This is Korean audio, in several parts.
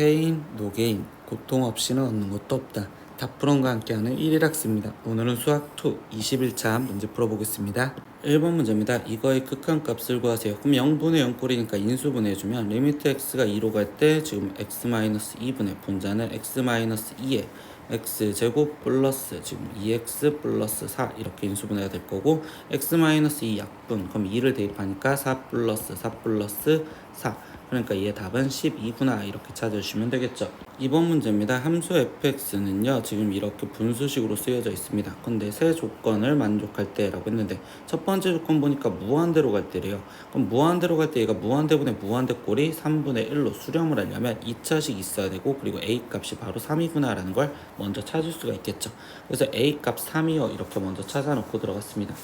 노페인, 노게인, 고통 없이는 얻는 것도 없다. 다프론과 함께하는 1일 학습니다. 오늘은 수학 2 21차 문제 풀어보겠습니다. 1번 문제입니다. 이거의 극한값을 구하세요. 그럼 0분의 0꼴이니까 인수분해해주면 리미트 x가 2로 갈 때 지금 x-2분의 분자는 x-2에 x제곱 플러스 지금 2x 플러스 4 이렇게 인수분해가 될 거고 x-2 약분 그럼 2를 대입하니까 4 플러스 4 플러스 4 그러니까 얘 답은 12구나 이렇게 찾아주시면 되겠죠. 이번 문제입니다. 함수 fx는요 지금 이렇게 분수식으로 쓰여져 있습니다. 근데 세 조건을 만족할 때라고 했는데 첫 번째 조건 보니까 무한대로 갈 때래요. 그럼 무한대로 갈 때 얘가 무한대분의 무한대 꼴이 3분의 1로 수렴을 하려면 2차식 있어야 되고 그리고 a 값이 바로 3이구나라는 걸 먼저 찾을 수가 있겠죠. 그래서 a 값 3이요 이렇게 먼저 찾아놓고 들어갔습니다.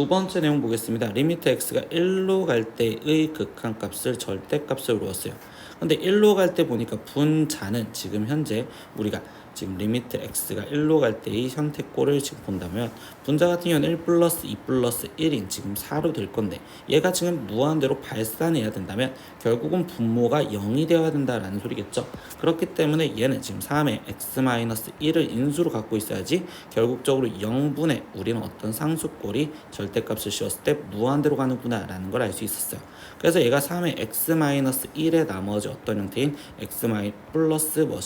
두 번째 내용 보겠습니다. 리미트 x가 1로 갈 때의 극한값을 절대값을 구했어요. 근데 1로 갈 때 보니까 분자는 지금 현재 우리가 지금 리미트 x가 1로 갈 때의 선택꼴을 지금 본다면 분자 같은 경우는 1 플러스 2 플러스 1인 지금 4로 될 건데 얘가 지금 무한대로 발산해야 된다면 결국은 분모가 0이 되어야 된다라는 소리겠죠. 그렇기 때문에 얘는 지금 3의 x-1을 인수로 갖고 있어야지 결국적으로 0분의 우리는 어떤 상수꼴이 절대값을 씌웠을 때 무한대로 가는구나 라는 걸 알 수 있었어요. 그래서 얘가 3의 x-1의 나머지 어떤 형태인 x- 플러스 뭐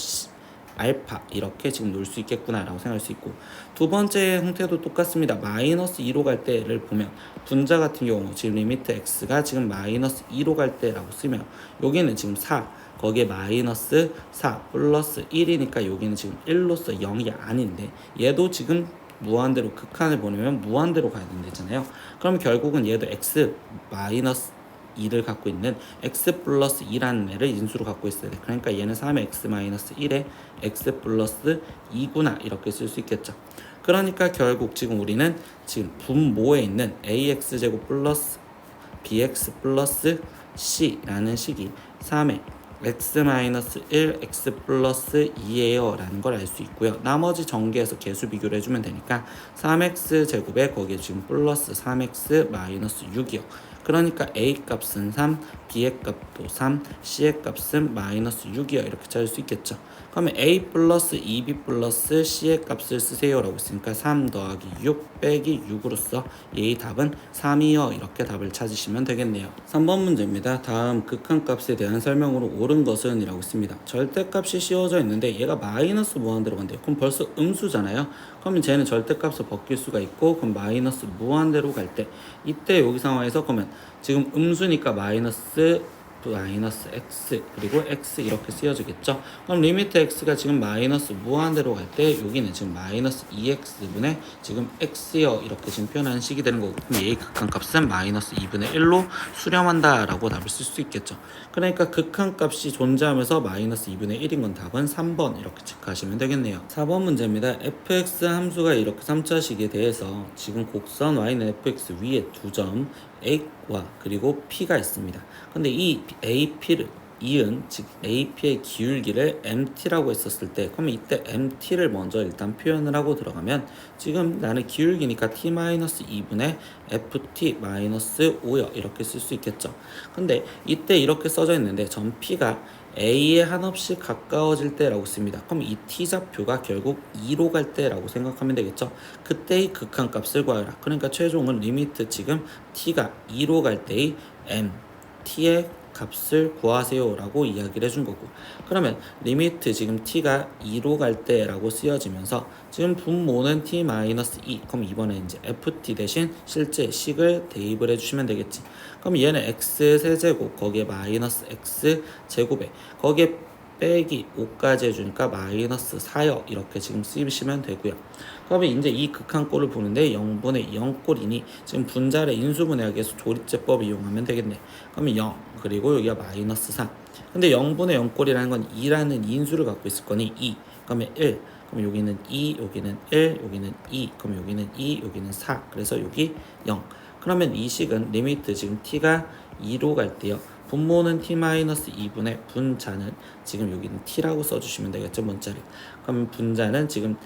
알파 이렇게 지금 놓을 수 있겠구나라고 생각할 수 있고 두 번째 형태도 똑같습니다. 마이너스 2로 갈 때를 보면 분자 같은 경우 지금 리미트 x가 지금 마이너스 2로 갈 때라고 쓰면 여기는 지금 4 거기에 마이너스 4 플러스 1이니까 여기는 지금 1로서 0이 아닌데 얘도 지금 무한대로 극한을 보내면 무한대로 가야 된다잖아요. 그럼 결국은 얘도 x 마이너스 2를 갖고 있는 x 플러스 2라는 애를 인수로 갖고 있어야 돼. 그러니까 얘는 3의 x 마이너스 1에 x 플러스 2구나 이렇게 쓸 수 있겠죠. 그러니까 결국 지금 우리는 지금 분모에 있는 ax 제곱 플러스 bx 플러스 c라는 식이 3의 x 마이너스 1 x 플러스 2예요 라는 걸 알 수 있고요. 나머지 전개해서 개수 비교를 해주면 되니까 3x 제곱에 거기에 지금 플러스 3x 마이너스 6이요. 그러니까 a 값은 3 b의 값도 3 c의 값은 마이너스 6이요. 이렇게 찾을 수 있겠죠 그러면 a 플러스 2b 플러스 c의 값을 쓰세요 라고 했으니까 3 더하기 6 빼기 6으로써. 얘의 답은 3이요. 이렇게 답을 찾으시면 되겠네요. 3번 문제입니다. 다음 극한값에 대한 설명으로 옳은 것은 이라고 있습니다. 절대값이 씌워져 있는데 얘가 마이너스 무한대로 간대요. 그럼 벌써 음수잖아요. 그러면 쟤는 절대값을 벗길 수가 있고 그럼 마이너스 무한대로 갈 때. 이때 여기 상황에서 그러면 지금 음수니까 마이너스 마이너스 x 그리고 x 이렇게 쓰여지겠죠? 그럼 리미트 x가 지금 마이너스 무한대로 갈 때 여기는 지금 마이너스 2x분의 지금 x여 이렇게 지금 표현하는 식이 되는 거고 그럼 얘의 극한값은 마이너스 2분의 1로 수렴한다 라고 답을 쓸 수 있겠죠. 그러니까 극한값이 존재하면서 마이너스 2분의 1인 건 답은 3번 이렇게 체크하시면 되겠네요. 4번 문제입니다. fx 함수가 이렇게 3차식에 대해서 지금 곡선 y는 fx 위에 두점 a 와 그리고 p가 있습니다. 근데 이 ap를 이은 즉 AP의 기울기를 MT라고 했었을 때 그러면 이때 MT를 먼저 일단 표현을 하고 들어가면 지금 나는 기울기니까 T-2분의 FT-5여 이렇게 쓸 수 있겠죠. 근데 이때 이렇게 써져 있는데 점 P가 A에 한없이 가까워질 때라고 씁니다. 그럼 이 T좌표가 결국 2로 갈 때라고 생각하면 되겠죠. 그때의 극한값을 구하라. 그러니까 최종은 리미트 지금 T가 2로 갈 때의 M, T의 값을 구하세요 라고 이야기를 해준 거고. 그러면 리미트 지금 t가 2로 갈 때라고 쓰여지면서 지금 분모는 t-2 그럼 이번에 이제 ft 대신 실제 식을 대입을 해주시면 되겠지. 그럼 얘는 x 세제곱 거기에 마이너스 x 제곱에. 거기에 빼기 5까지 해주니까 마이너스 4여 이렇게 지금 쓰시면 되고요. 그러면 이제 이 극한꼴을 보는데 0분의 0꼴이니 지금 분자를 인수분해하기 위해서 조립제법 이용하면 되겠네. 그러면 0 그리고 여기가 마이너스 3 근데 0분의 0꼴이라는 건 2라는 인수를 갖고 있을 거니 2 그러면 1 그럼 여기는 2 여기는 1 여기는 2 그럼 여기는 2 여기는 4 그래서 여기 0 그러면 이 식은 리미트 지금 t가 2로 갈 때요. 분모는 t-2분의 분자는 지금 여기는 t라고 써주시면 되겠죠 문자를. 그럼 분자는 지금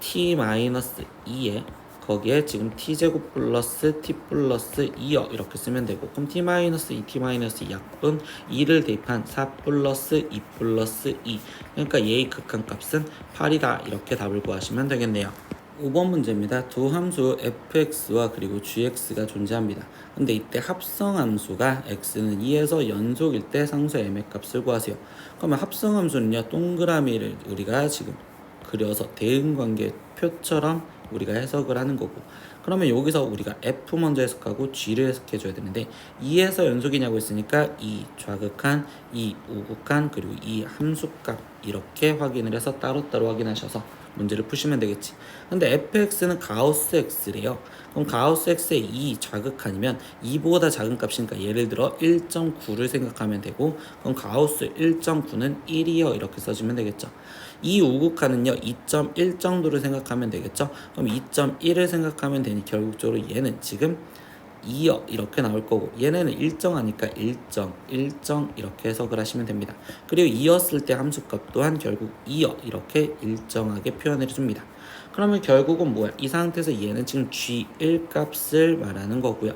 t-2에 거기에 지금 t제곱 플러스 t 플러스 2여 이렇게 쓰면 되고 그럼 t 마이너스 2 t 마이너스 2 약분 2를 대입한 4 플러스 2 플러스 2 그러니까 얘의 극한값은 8이다 이렇게 답을 구하시면 되겠네요 5번 문제입니다. 두 함수 fx와 그리고 gx가 존재합니다. 근데 이때 합성 함수가 x는 2에서 연속일 때 상수 m의 값을 구하세요. 그러면 합성 함수는요. 동그라미를 우리가 지금 그려서 대응 관계 표처럼 우리가 해석을 하는 거고. 그러면 여기서 우리가 f 먼저 해석하고 g를 해석해 줘야 되는데 2에서 연속이냐고 했으니까 이 좌극한, 이 우극한 그리고 이 함수값 이렇게 확인을 해서 따로따로 확인하셔서 문제를 푸시면 되겠지. 근데 fx는 가우스 x래요. 그럼 가우스 x의 이 좌극한이면 2보다 작은 값이니까 예를 들어 1.9를 생각하면 되고 그럼 가우스 1.9는 1이요 이렇게 써주면 되겠죠. 이 우극한은요 2.1 정도를 생각하면 되겠죠. 그럼 2.1을 생각하면 되니 결국적으로 얘는 지금 2여 이렇게 나올 거고 얘네는 일정하니까 일정, 일정 이렇게 해석을 하시면 됩니다. 그리고 2였을 때 함수값 또한 결국 2여 이렇게 일정하게 표현해 줍니다. 그러면 결국은 뭐야? 이 상태에서 얘는 지금 G1 값을 말하는 거고요.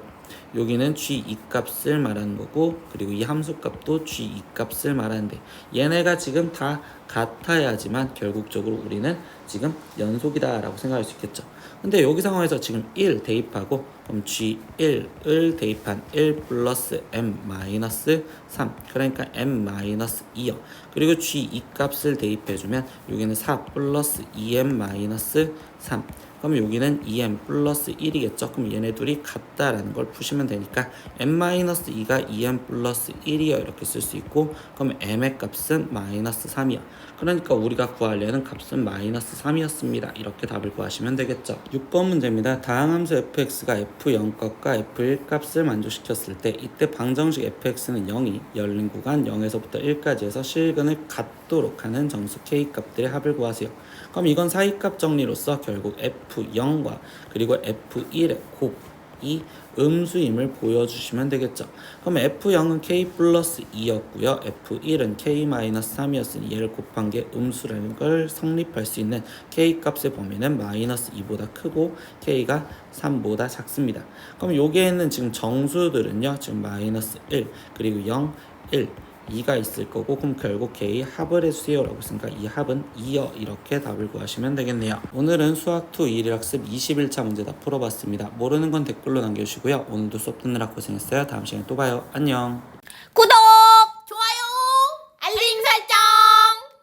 여기는 G2 값을 말하는 거고 그리고 이 함수 값도 G2 값을 말하는데. 얘네가 지금 다 같아야지만 결국적으로 우리는 지금 연속이다 라고 생각할 수 있겠죠. 근데 여기 상황에서 지금 1 대입하고 그럼 G1을 대입한 1 플러스 M 마이너스 3 그러니까 M 마이너스 2요. 그리고 G2 값을 대입해주면 여기는 4 플러스 2M 마이너스 3 그럼 여기는 2m 플러스 1이겠죠. 그럼 얘네 둘이 같다라는 걸 푸시면 되니까 m-2가 2m 플러스 1이요 이렇게 쓸 수 있고 그럼 m의 값은 마이너스 3이요. 그러니까 우리가 구하려는 값은 마이너스 3이었습니다. 이렇게 답을 구하시면 되겠죠. 6번 문제입니다. 다음 함수 fx가 f0 값과 f1 값을 만족시켰을 때 이때 방정식 fx는 0이 열린 구간 0에서부터 1까지 해서 실근을 갖도록 하는 정수 k 값들의 합을 구하세요. 그럼 이건 사이값 정리로서 결국 f0과 그리고 f1의 곱 이 음수임을 보여주시면 되겠죠. 그럼 f0은 k 플러스 2였고요. f1은 k 마이너스 3이었으니 얘를 곱한 게 음수라는 걸 성립할 수 있는 k 값의 범위는 마이너스 2보다 크고 k가 3보다 작습니다. 그럼 여기에는 지금 정수들은요. 지금 마이너스 1 그리고 0, 1 2가 있을 거고 그럼 결국 K 합을 해주세요 라고 했으니까 이 합은 2여 이렇게 답을 구하시면 되겠네요. 오늘은 수학2 1일학습 21차 문제 다 풀어봤습니다. 모르는 건 댓글로 남겨주시고요. 오늘도 수업 듣느라 고생했어요. 다음 시간에 또 봐요. 안녕. 구독!